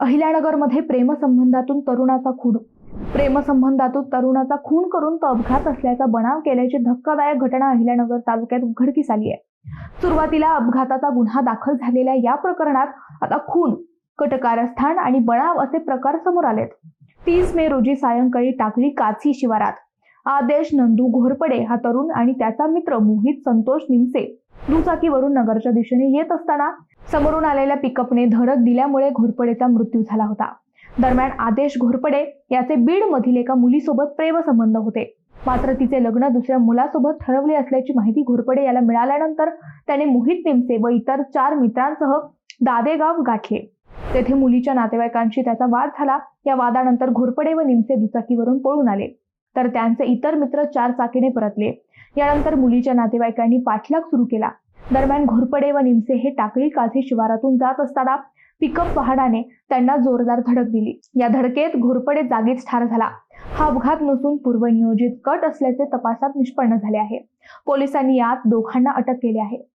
अहिल्यानगरमध्ये प्रेमसंबंधातून तरुणाचा खून. प्रेमसंबंधातून तरुणाचा खून करून तो अपघात असल्याचा बनाव केल्याची धक्कादायक घटना अहिल्यानगर तालुक्यात उघडकीस आली आहे. सुरुवातीला अपघाताचा गुन्हा दाखल झालेल्या या प्रकरणात आता खून कटकारस्थान आणि बनाव असे प्रकार समोर आलेत. तीस मे रोजी सायंकाळी टाकळी काची शिवारात. आदेश नंदू घोरपडे हा तरुण आणि त्याचा मित्र मोहित संतोष निमसे दुचाकीवरून नगरच्या दिशेने येत असताना समोरून आलेल्या पिकअपने धडक दिल्यामुळे घोरपडेचा मृत्यू झाला होता. दरम्यान आदेश घोरपडे याचे बीड मधील एका मुलीसोबत प्रेमसंबंध होते. मात्र तिचे लग्न दुसऱ्या मुलासोबत ठरवले असल्याची माहिती घोरपडे याला मिळाल्यानंतर त्याने मोहित निमसे व इतर चार मित्रांसह दादेगाव गाठले. तेथे मुलीच्या नातेवाईकांशी त्याचा वाद झाला. या वादानंतर घोरपडे व निमसे दुचाकीवरून पळून आले. तर त्यांचे इतर मित्र चार चाकीने परतले. यानंतर मुलीच्या नातेवाईकांनी पाठलाग सुरू केला. दरम्यान घोरपडे व निमसे हे टाकळी काझी शिवारातून जात असताना पिकअप वाहनाने त्यांना जोरदार धडक दिली. या धडकेत घोरपडे जागीच ठार झाला. हा अपघात नसून पूर्वनियोजित कट असल्याचे तपासात निष्पन्न झाले आहे. पोलिसांनी यात दोघांना अटक केली आहे.